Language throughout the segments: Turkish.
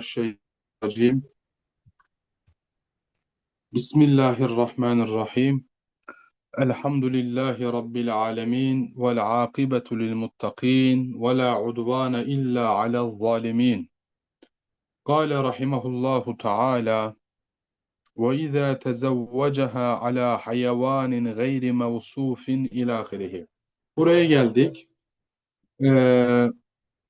Euzubillahimineşşeytanirracim. Bismillahirrahmanirrahim. Elhamdülillahi Rabbil alemin. Vel akibetu lil muttaqin. Ve la udvane illa alel zalimin. Kale rahimahullahu ta'ala. Ve izâ tezevvecaha ala hayvanin gayri mevsufin ilâhirihi. Buraya geldik. Ee,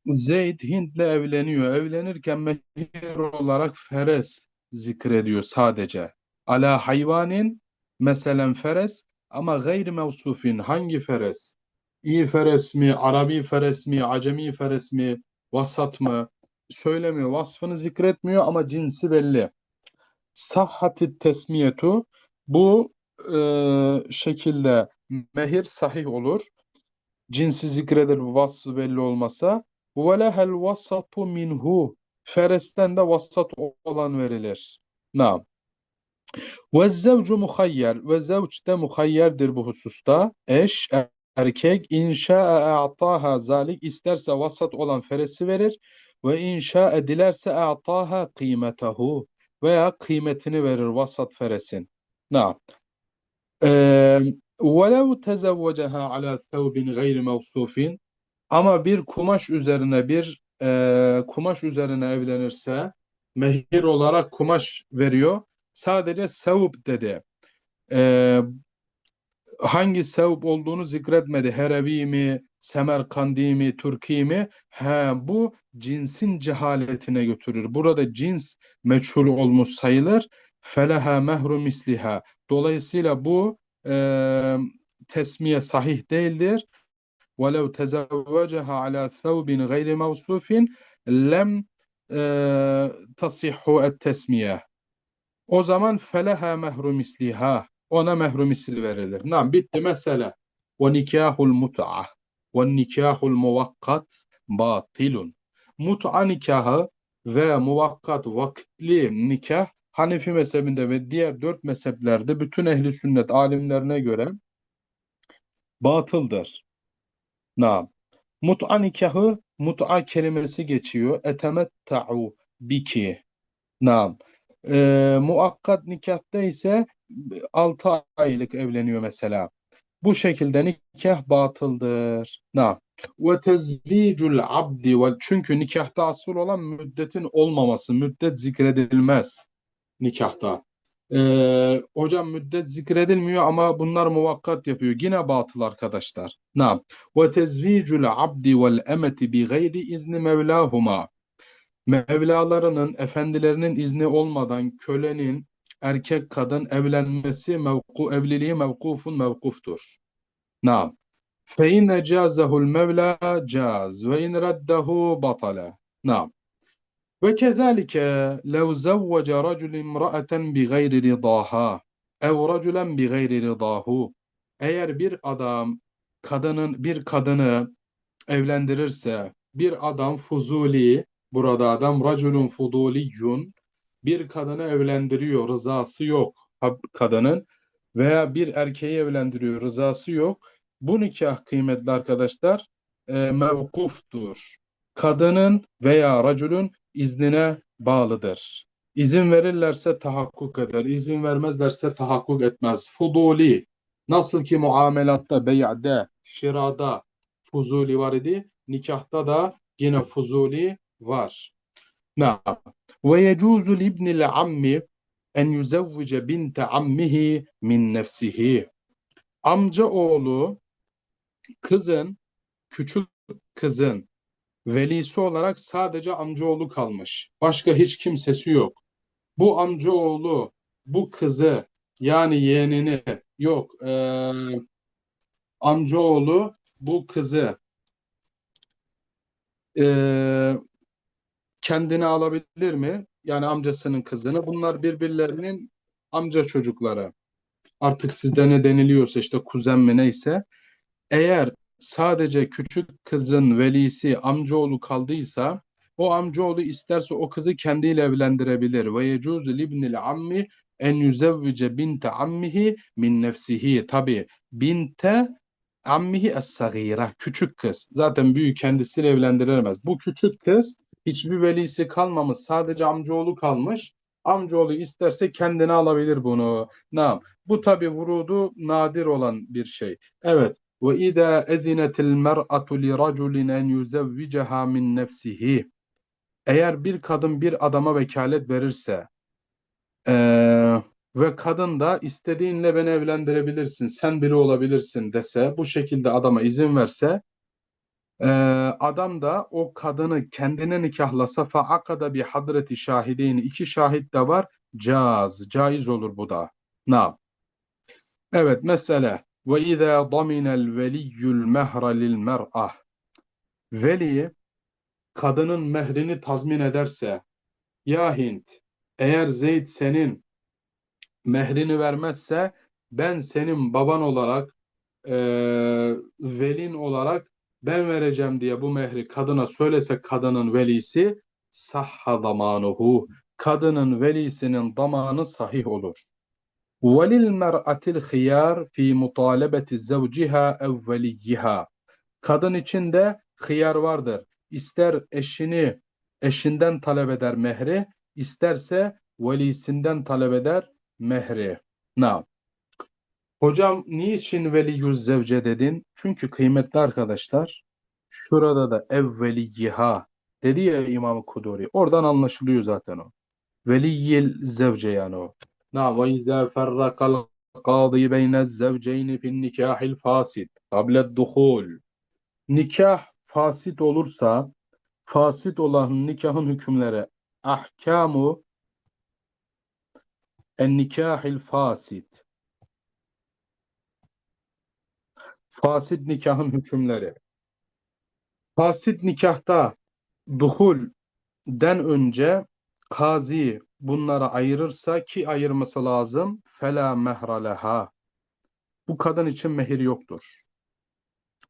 Zeyd Hint'le evleniyor. Evlenirken mehir olarak feres zikrediyor sadece. Ala hayvanin meselen feres ama gayri mevsufin hangi feres? İyi feres mi, Arabi feres mi, Acemi feres mi, vasat mı? Söylemiyor. Vasfını zikretmiyor ama cinsi belli. Sahhati tesmiyetu bu e, şekilde mehir sahih olur. Cinsi zikredilir vasfı belli olmasa. وَلَهَا الْوَسَطُ minhu Feresten de vasat olan verilir. Nam. Ve zevcu muhayyer ve zevç de muhayyerdir bu hususta. Eş, erkek inşa'a a'taha zalik isterse vasat olan feresi verir ve inşa dilerse a'taha kıymetehu veya kıymetini verir vasat feresin. Nam. وَلَوْ تَزَوَّجَهَا عَلَى ثَوْبٍ غَيْرِ مَوْصُوفٍ ama bir kumaş üzerine bir e, kumaş üzerine evlenirse mehir olarak kumaş veriyor. Sadece sevb dedi. E, hangi sevb olduğunu zikretmedi. Herevi mi, Semerkandi mi, Türki mi? He, bu cinsin cehaletine götürür. Burada cins meçhul olmuş sayılır. Feleha mehru misliha. Dolayısıyla bu e, tesmiye sahih değildir. وَلَوْ تَزَوَّجَهَا عَلَى ثَوْبٍ غَيْرِ مَوْصُوفٍ لَمْ تَصِحُّ التَّسْمِيَةِ O zaman فَلَهَا مَهْرُ مِسْلِهَا Ona mehru misil verilir. Nam bitti mesele. وَنِكَاهُ الْمُتْعَةِ وَالنِّكَاهُ الْمُوَقَّتِ batilun. Mut'a nikahı ve muvakkat vakitli nikah Hanefi mezhebinde ve diğer dört mezheplerde bütün ehli sünnet alimlerine göre batıldır. Naam. Mut'a nikahı, mut'a kelimesi geçiyor. Etemetta'u biki. Naam. Ee, muakkat nikahta ise 6 aylık evleniyor mesela. Bu şekilde nikah batıldır. Naam. Ve tezvicul abdi çünkü nikahta asıl olan müddetin olmaması, müddet zikredilmez nikahta. Ee, hocam müddet zikredilmiyor ama bunlar muvakkat yapıyor. Yine batıl arkadaşlar. Nam. Ve tezvicul abdi vel emeti bi gayri izni mevlahuma. Mevlalarının, efendilerinin izni olmadan kölenin erkek kadın evlenmesi mevku evliliği mevkufun mevkuftur. Nam. Fe in cazahul mevla caz ve in raddahu batala. Nam. Ve kezalike lev zavvece racul imra'eten bi gayri ridaha. Ev raculen bi gayri ridahu. Eğer bir adam kadının bir kadını evlendirirse bir adam fuzuli burada adam raculun fuduliyun bir kadını evlendiriyor rızası yok kadının veya bir erkeği evlendiriyor rızası yok. Bu nikah kıymetli arkadaşlar e, mevkuftur. Kadının veya raculun iznine bağlıdır. İzin verirlerse tahakkuk eder. İzin vermezlerse tahakkuk etmez. Fuduli. Nasıl ki muamelatta, bey'de, şirada fuzuli var idi. Nikahta da yine fuzuli var. Na'am. Ve yecuzu libnil ammi en yuzevvice binte ammihi min nefsihi. Amca oğlu kızın, küçük kızın velisi olarak sadece amcaoğlu kalmış. Başka hiç kimsesi yok. Bu amcaoğlu bu kızı yani yeğenini yok e, amcaoğlu bu kızı e, kendine alabilir mi? Yani amcasının kızını. Bunlar birbirlerinin amca çocukları. Artık sizde ne deniliyorsa işte kuzen mi neyse. Eğer sadece küçük kızın velisi amcaoğlu kaldıysa o amcaoğlu isterse o kızı kendiyle evlendirebilir. Ve yecuzu libnil ammi en yüzevvice binte ammihi min nefsihi. Tabi binte ammihi es-sagira. Küçük kız. Zaten büyük kendisiyle evlendiremez. Bu küçük kız Hiçbir velisi kalmamış. Sadece amcaoğlu kalmış. Amcaoğlu isterse kendine alabilir bunu. Nam. Bu tabi vurudu nadir olan bir şey. Evet. Ezinetil mer'atu li raculin en yuzevviceha min nefsihi. Eğer bir kadın bir adama vekalet verirse eee, ve kadın da istediğinle beni evlendirebilirsin, sen biri olabilirsin dese, bu şekilde adama izin verse, eee, adam da o kadını kendine nikahlasa fa akada bi hadreti şahideyni iki şahit de var, caz, caiz olur bu da. Na. Evet, mesele ve izâ daminel veliyyul mehra lil mer'ah. Veli kadının mehrini tazmin ederse, ya Hint, eğer Zeyd senin mehrini vermezse ben senin baban olarak eee velin olarak ben vereceğim diye bu mehri kadına söylese kadının velisi sahha damanuhu kadının velisinin damanı sahih olur. وَلِلْمَرْأَةِ الْخِيَارِ فِي مُطَالَبَةِ زَوْجِهَا اَوْ وَلِيِّهَا Kadın için de hıyar vardır. İster eşini eşinden talep eder mehri, isterse velisinden talep eder mehri. Na. Hocam niçin veliyüz zevce dedin? Çünkü kıymetli arkadaşlar şurada da evveliyha dedi ya İmam Kuduri. Oradan anlaşılıyor zaten o. Veliyil zevce yani o. Ve izâ ferrakal qâdî beynez zevceyni fin nikâhil fâsid kabled duhul. Nikah fasit olursa fasit olan nikahın hükümleri ahkamu en nikahil fasit fasit nikahın hükümleri fasit nikahta duhulden önce kazi bunlara ayırırsa ki ayırması lazım fela mehra leha bu kadın için mehir yoktur.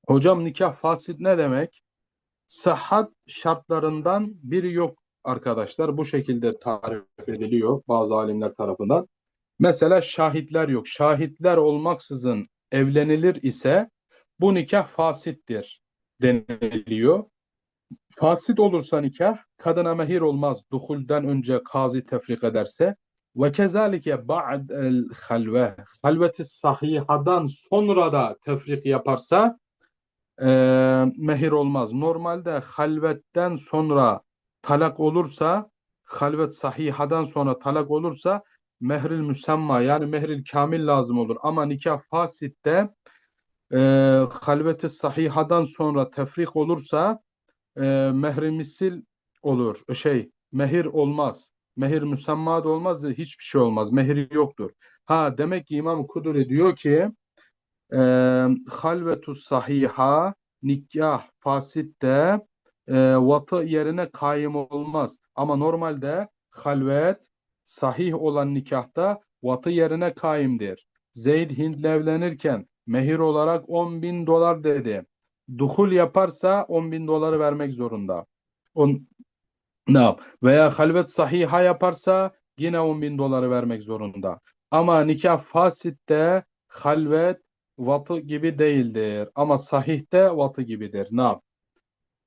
Hocam nikah fasit ne demek? Sıhhat şartlarından biri yok arkadaşlar. Bu şekilde tarif ediliyor bazı alimler tarafından. Mesela şahitler yok. Şahitler olmaksızın evlenilir ise bu nikah fasittir deniliyor. Fasit olursa nikah kadına mehir olmaz. Duhulden önce kazi tefrik ederse ve kezalike ba'del halve halveti sahihadan sonra da tefrik yaparsa e, mehir olmaz. Normalde halvetten sonra talak olursa halvet sahihadan sonra talak olursa mehril müsemma yani mehril kamil lazım olur. Ama nikah fasitte e, halveti sahihadan sonra tefrik olursa e, mehri misil olur. Şey mehir olmaz. Mehir müsemma da olmaz. Hiçbir şey olmaz. Mehir yoktur. Ha demek ki İmam Kuduri diyor ki e, halvetu sahiha nikah fasitte e, vatı yerine kaim olmaz. Ama normalde halvet sahih olan nikahta vatı yerine kaimdir. Zeyd Hint'le evlenirken mehir olarak 10 bin dolar dedi. Duhul yaparsa 10 bin doları vermek zorunda. On, ne yap? Veya halvet sahiha yaparsa yine 10 bin doları vermek zorunda. Ama nikah fasitte halvet vatı gibi değildir. Ama sahihte vatı gibidir. Ne yap?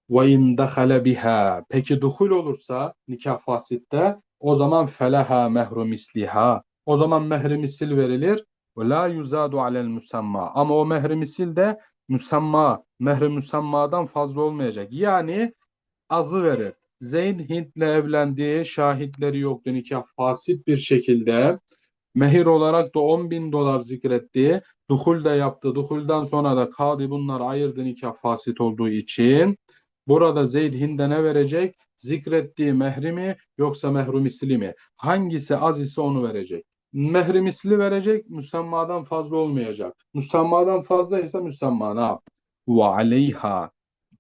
Ve in dahale biha. Peki duhul olursa nikah fasitte o zaman feleha mehru misliha. O zaman mehri misil verilir. Ve la yuzadu alel müsemma. Ama o mehri misil de müsemma, mehri müsemmadan fazla olmayacak. Yani azı verir. Zeyd Hint'le evlendiği şahitleri yoktu nikah fasit bir şekilde mehir olarak da 10 bin dolar zikretti. Duhul de yaptı. Duhulden sonra da kadı bunları ayırdı nikah fasit olduğu için. Burada Zeyd Hind'e ne verecek? Zikrettiği mehri mi yoksa mehru misli mi? Hangisi az ise onu verecek. Mehri misli verecek, müsemmadan fazla olmayacak. Müsemmadan fazla ise müsemma ne yap? Ve aleyha.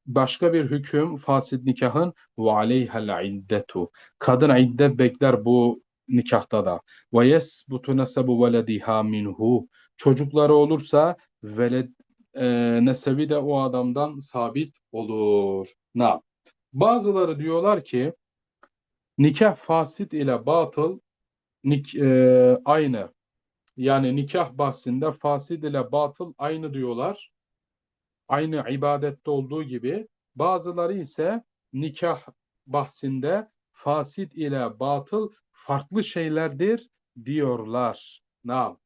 Başka bir hüküm fasit nikahın ve aleyhel iddetu. Kadın iddet bekler bu nikahta da. Ve yesbutu nesebu velediha minhu. Çocukları olursa veled e, nesebi de o adamdan sabit olur. Na. Bazıları diyorlar ki nikah fasit ile batıl nik, e, aynı. Yani nikah bahsinde fasid ile batıl aynı diyorlar. Aynı ibadette olduğu gibi. Bazıları ise nikah bahsinde fasit ile batıl farklı şeylerdir diyorlar. Nam.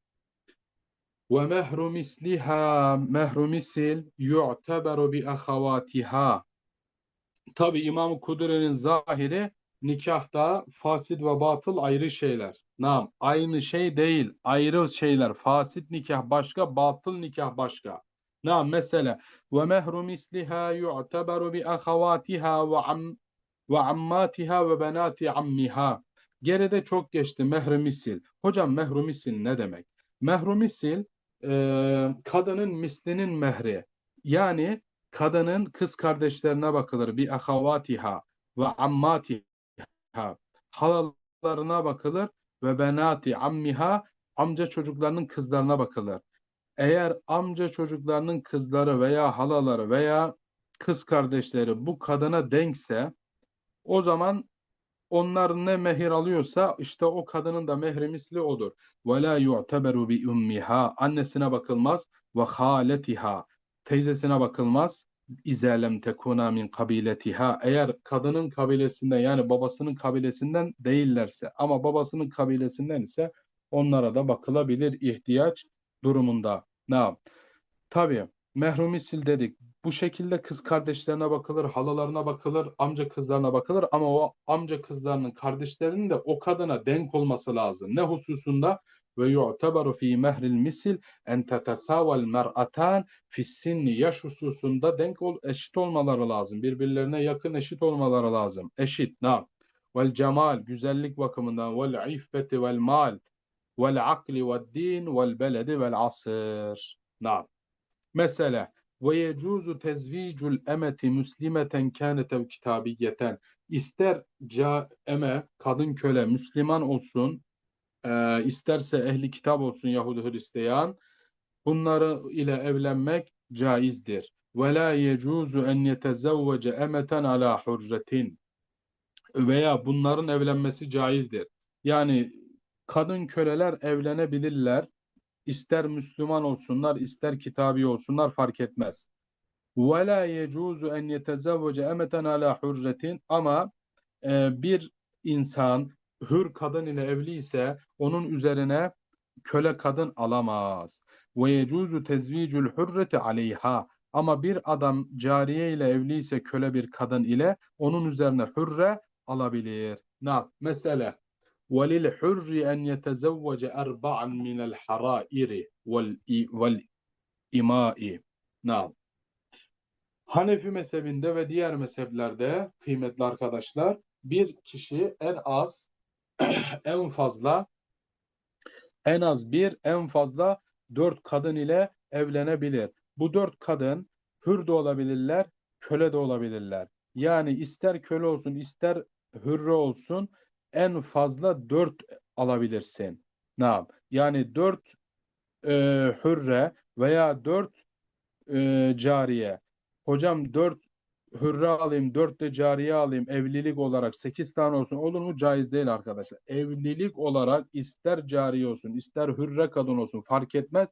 Ve mehru misliha mehru misil yu'teberu bi ahavatiha. Tabi İmam Kuduri'nin zahiri nikahta fasit ve batıl ayrı şeyler. Nam, aynı şey değil, ayrı şeyler. Fasit nikah başka, batıl nikah başka. Nam, mesela ve mehru misliha yu'teberu bi ahavatiha ve am ve ammatiha ve benati ammiha. Geride çok geçti mehru misil. Hocam mehru misil ne demek? Mehru misil e, kadının mislinin mehri. Yani kadının kız kardeşlerine bakılır. Bi ahavatiha ve ammatiha. Halalarına bakılır ve benati ammiha amca çocuklarının kızlarına bakılır. Eğer amca çocuklarının kızları veya halaları veya kız kardeşleri bu kadına denkse o zaman onlar ne mehir alıyorsa işte o kadının da mehri misli odur. Ve la yu'teberu bi ummiha annesine bakılmaz ve haletiha teyzesine bakılmaz. İza lem tekuna min kabiletiha eğer kadının kabilesinden yani babasının kabilesinden değillerse ama babasının kabilesinden ise onlara da bakılabilir ihtiyaç durumunda. Ne? Tabii mehrumisil dedik. Bu şekilde kız kardeşlerine bakılır, halalarına bakılır, amca kızlarına bakılır ama o amca kızlarının kardeşlerinin de o kadına denk olması lazım. Ne hususunda? Ve yu'teberu fi mehril misil en tetesavel mer'atan fissinni yaş hususunda denk ol, eşit olmaları lazım. Birbirlerine yakın eşit olmaları lazım. Eşit. Na. Vel cemal güzellik bakımından vel iffeti vel mal vel akli vel din vel beledi vel asır. Na. Mesela ve yecuzu tezvicul emeti müslimeten kânet ev kitabiyeten. İster ca eme, kadın köle, Müslüman olsun, e, isterse ehli kitap olsun Yahudi Hristiyan, bunları ile evlenmek caizdir. Ve la yecuzu en yetezevvece emeten ala hurretin. Veya bunların evlenmesi caizdir. Yani kadın köleler evlenebilirler. İster Müslüman olsunlar, ister kitabi olsunlar fark etmez. وَلَا يَجُوزُ اَنْ يَتَزَوَّجَ اَمَةً عَلَى حُرَّةٍ Ama e, bir insan hür kadın ile evli ise onun üzerine köle kadın alamaz. وَيَجُوزُ تَزْوِيجُ الْحُرَّةِ عَلَيْهَا Ama bir adam cariye ile evli ise köle bir kadın ile onun üzerine hürre alabilir. Na, mesela وَلِلْحُرِّ أَنْ يَتَزَوَّجَ أَرْبَعًا مِنَ الْحَرَائِرِ وَالْإِمَاءِ Naam. Hanefi mezhebinde ve diğer mezheplerde kıymetli arkadaşlar bir kişi en az en fazla en az bir en fazla dört kadın ile evlenebilir. Bu dört kadın hür de olabilirler, köle de olabilirler. Yani ister köle olsun ister hürre olsun en fazla dört alabilirsin. Ne Yani dört e, hürre veya dört e, cariye. Hocam dört hürre alayım, dört de cariye alayım evlilik olarak sekiz tane olsun olur mu? Caiz değil arkadaşlar. Evlilik olarak ister cariye olsun, ister hürre kadın olsun fark etmez.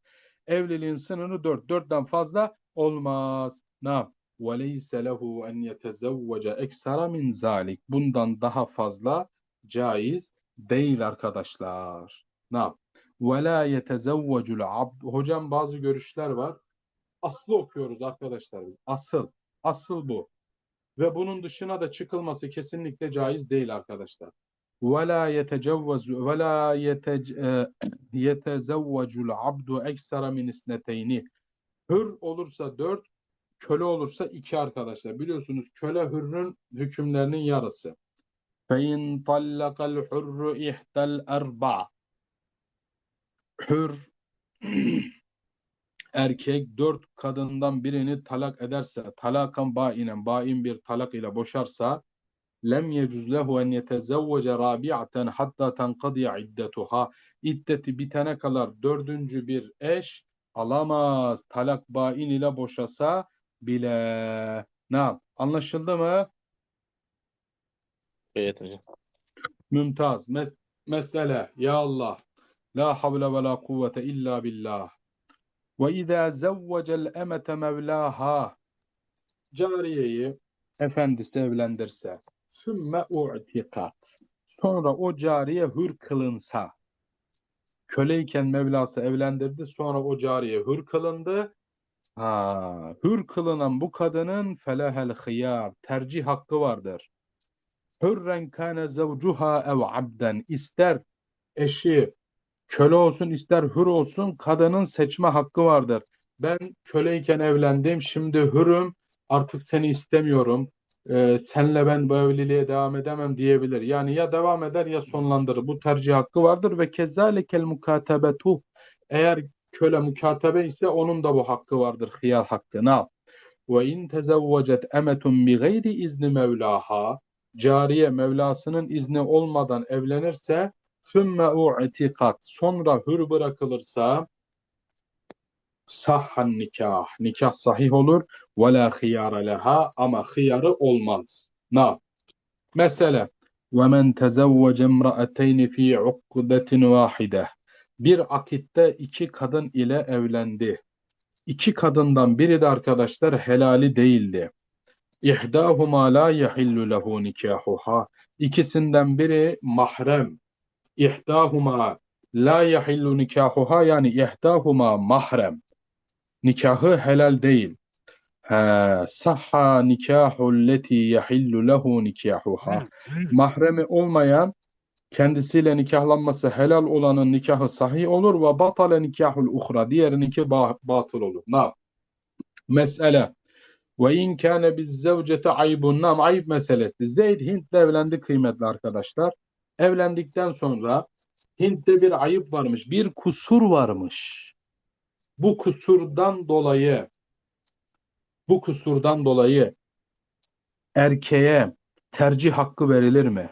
Evliliğin sınırı dört. Dörtten fazla olmaz. Ne? وَلَيْسَ لَهُ اَنْ يَتَزَوَّجَ اَكْسَرَ مِنْ zalik. Bundan daha fazla caiz değil arkadaşlar. Ne yap? Ve la yetezevvecul abd. Hocam bazı görüşler var. Aslı okuyoruz arkadaşlar biz. Asıl. Asıl bu. Ve bunun dışına da çıkılması kesinlikle caiz değil arkadaşlar. Ve la yetecevvezu ve e, la yetezevvecul abdu ekstra min. Hür olursa dört, köle olursa iki arkadaşlar. Biliyorsunuz köle hürrün hükümlerinin yarısı. فَاِنْ طَلَّقَ الْحُرُّ اِحْدَ الْاَرْبَعِ Hür erkek dört kadından birini talak ederse, talakan bainen, bain bir talak ile boşarsa, lem yecuz lehu en yetezevvece rabi'aten hatta tenkadiya iddetuha. İddeti bitene kadar dördüncü bir eş alamaz. Talak bain ile boşasa bile. Ne? Anlaşıldı mı? Hocam. Mümtaz. Mes mesele. Ya Allah. La havle ve la kuvvete illa billah. Ve izâ zevvecel emete mevlâhâ. Cariyeyi efendisi evlendirse. sümme u'tikat. Sonra o cariye hür kılınsa. Köleyken Mevlası evlendirdi. Sonra o cariye hür kılındı. Ha, hür kılınan bu kadının felehel hıyar. Tercih hakkı vardır. Hürren kâne zevcuha ev abden. İster eşi köle olsun ister hür olsun kadının seçme hakkı vardır. Ben köleyken evlendim şimdi hürüm artık seni istemiyorum. Ee, senle ben bu evliliğe devam edemem diyebilir. Yani ya devam eder ya sonlandırır. Bu tercih hakkı vardır ve kezzalekel mukatebetu eğer köle mukatebe ise onun da bu hakkı vardır. Hıyar hakkı. Ne yap? Ve in tezevvecet emetun bi gayri izni mevlaha cariye Mevlasının izni olmadan evlenirse sümme u'tikat sonra hür bırakılırsa sahhan nikah nikah sahih olur ve la hıyara leha ama hıyarı olmaz. Na. Mesela ve men tezevvece imra'ateyni fi ukdetin vahide bir akitte iki kadın ile evlendi. İki kadından biri de arkadaşlar helali değildi. İhdahuma la yahillu lehu nikahuha. İkisinden biri mahrem. İhdahuma la yahillu nikahuha yani ihdahuma mahrem. Nikahı helal değil. Ha, sahha nikahu leti yahillu lehu nikahuha. Mahremi olmayan kendisiyle nikahlanması helal olanın nikahı sahih olur ve batale nikahul uhra. Diğerininki ba- batıl olur. Na. Mesele. Ve in kâne biz zevcete aybun nam ayıp meselesi. Zeyd Hint'le evlendi kıymetli arkadaşlar. Evlendikten sonra Hint'te bir ayıp varmış, bir kusur varmış. Bu kusurdan dolayı bu kusurdan dolayı erkeğe tercih hakkı verilir mi?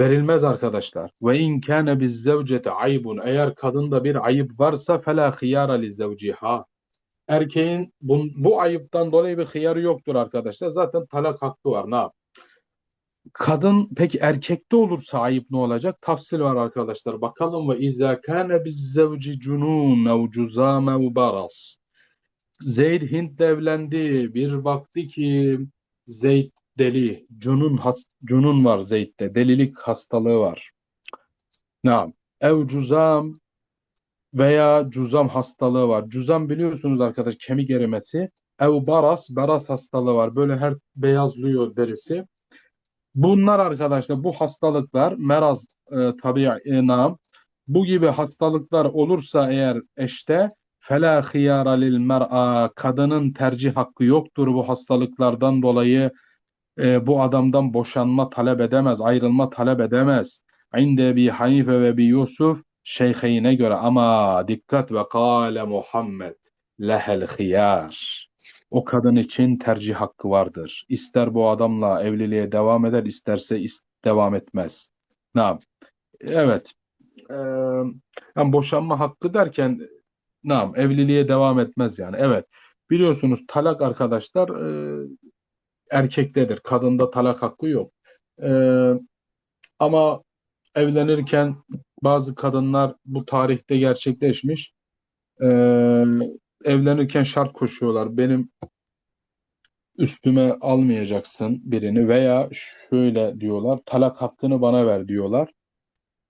Verilmez arkadaşlar. Ve in kâne biz zevcete aybun eğer kadında bir ayıp varsa felâ hıyâra li zevciha. Erkeğin bu, bu ayıptan dolayı bir hıyarı yoktur arkadaşlar. Zaten talak hakkı var. Ne yap? Kadın peki erkekte olursa ayıp ne olacak? Tafsil var arkadaşlar. Bakalım ve izâ kâne biz zevci cunûn ev cuzâme ev baras. Zeyd Hint'le evlendi. Bir baktı ki Zeyd deli. Cunun, has, cunun var Zeyd'de. Delilik hastalığı var. Naam. Ev cuzam veya cuzam hastalığı var. Cuzam biliyorsunuz arkadaş kemik erimesi. Ev baras, baras hastalığı var. Böyle her beyazlıyor derisi. Bunlar arkadaşlar bu hastalıklar meraz e, tabii e, nam. Bu gibi hastalıklar olursa eğer eşte fela hıyara lil mer'a kadının tercih hakkı yoktur bu hastalıklardan dolayı e, bu adamdan boşanma talep edemez, ayrılma talep edemez. İnde bir Hanife ve bir Yusuf şeyhine göre ama dikkat ve kâle Muhammed lehel hıyar. O kadın için tercih hakkı vardır. İster bu adamla evliliğe devam eder, isterse is- devam etmez. Ne Evet. Ee, yani boşanma hakkı derken Nam, evliliğe devam etmez yani. Evet. Biliyorsunuz talak arkadaşlar e, erkektedir. Kadında talak hakkı yok. E, ama evlenirken bazı kadınlar bu tarihte gerçekleşmiş. E, evlenirken şart koşuyorlar. Benim üstüme almayacaksın birini veya şöyle diyorlar. Talak hakkını bana ver diyorlar.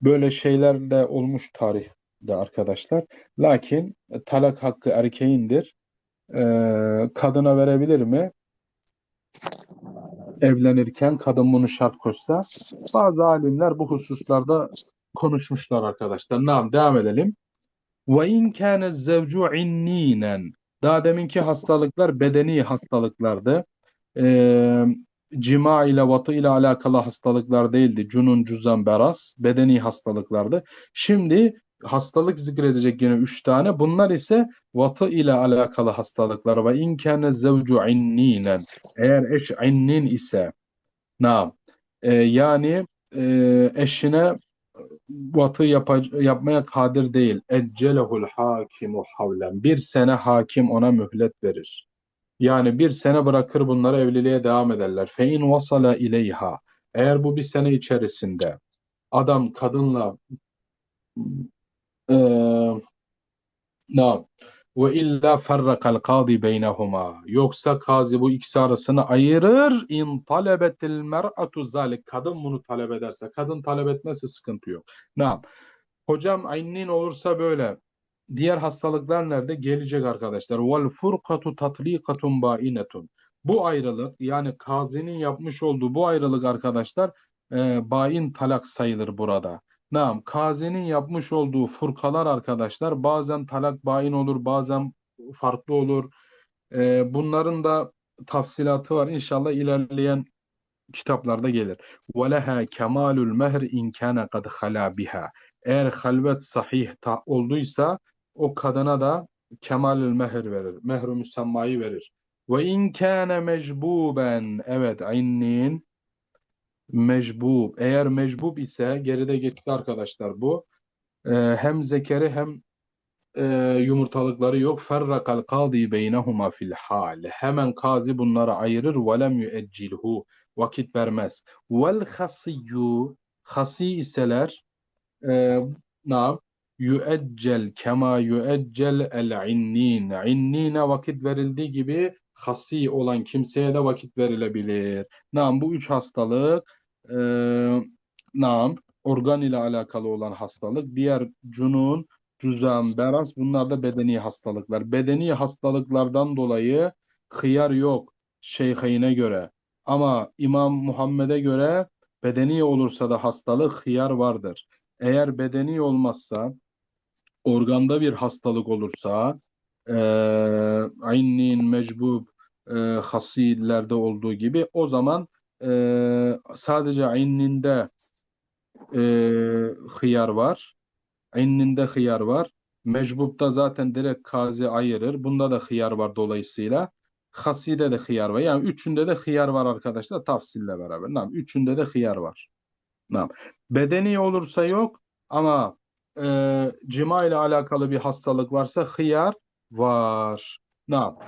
Böyle şeyler de olmuş tarihte arkadaşlar. Lakin talak hakkı erkeğindir. Ee, kadına verebilir mi? Evlenirken kadın bunu şart koşsa. Bazı alimler bu hususlarda konuşmuşlar arkadaşlar. Tamam devam edelim. Ve in kana zevcu inninen. Daha deminki hastalıklar bedeni hastalıklardı. Ee, cima ile vatı ile alakalı hastalıklar değildi. Cunun, cüzdan, beras bedeni hastalıklardı. Şimdi hastalık zikredecek yine üç tane. Bunlar ise vatı ile alakalı hastalıklar. Ve in kana zevcu inninen. Eğer eş innin ise na e, yani e, eşine yapa- yapmaya kadir değil. Eccelehul hakimu havlen. Bir sene hakim ona mühlet verir. Yani bir sene bırakır bunları evliliğe devam ederler. Fe in vasala ileyha. Eğer bu bir sene içerisinde adam kadınla e, na Ve illa ferrakal kadi beynehuma. Yoksa kazi bu ikisi arasını ayırır. İn talebetil mer'atu zalik. Kadın bunu talep ederse. Kadın talep etmezse sıkıntı yok. Naam. Hocam aynin olursa böyle. Diğer hastalıklar nerede? Gelecek arkadaşlar. Vel furkatu tatlikatun bainetun. Bu ayrılık yani kazinin yapmış olduğu bu ayrılık arkadaşlar e, bain talak sayılır burada. Naam, kazinin yapmış olduğu furkalar arkadaşlar bazen talak bain olur, bazen farklı olur. E, bunların da tafsilatı var. İnşallah ilerleyen kitaplarda gelir. وَلَهَا كَمَالُ الْمَهْرِ اِنْ كَانَ قَدْ خَلَى بِهَا Eğer halvet sahih ta olduysa o kadına da kemalül mehr verir. Mehr-i müsemmayı verir. Ve in kana mecbuben evet aynin mecbub. Eğer mecbub ise geride geçti arkadaşlar bu. Ee, hem zekeri hem e, yumurtalıkları yok. Ferrakal kadi beynehuma fil hal. Hemen kazi bunları ayırır. Ve lem yüeccilhu vakit vermez. Vel hasiyyu hasi iseler e, na yüeccel kema yüeccel el innin. İnnine vakit verildiği gibi hasi olan kimseye de vakit verilebilir. Nam bu üç hastalık e, nam organ ile alakalı olan hastalık. Diğer cunun, cüzam, beras bunlar da bedeni hastalıklar. Bedeni hastalıklardan dolayı hıyar yok şeyhine göre. Ama İmam Muhammed'e göre bedeni olursa da hastalık hıyar vardır. Eğer bedeni olmazsa organda bir hastalık olursa e, mecbub e, hasillerde olduğu gibi o zaman e, sadece ayninde e, hıyar var. Ayninde hıyar var. Mecbubda zaten direkt kazi ayırır. Bunda da hıyar var dolayısıyla. Haside de hıyar var. Yani üçünde de hıyar var arkadaşlar tafsille beraber. Tamam. Üçünde de hıyar var. Tamam. Bedeni olursa yok ama e, cima ile alakalı bir hastalık varsa hıyar var. Tamam.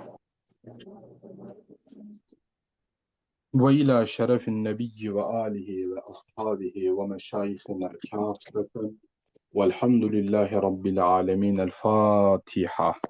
وإلى شرف النبي وآله وأصحابه ومشايخنا كافة والحمد لله رب العالمين. الفاتحة.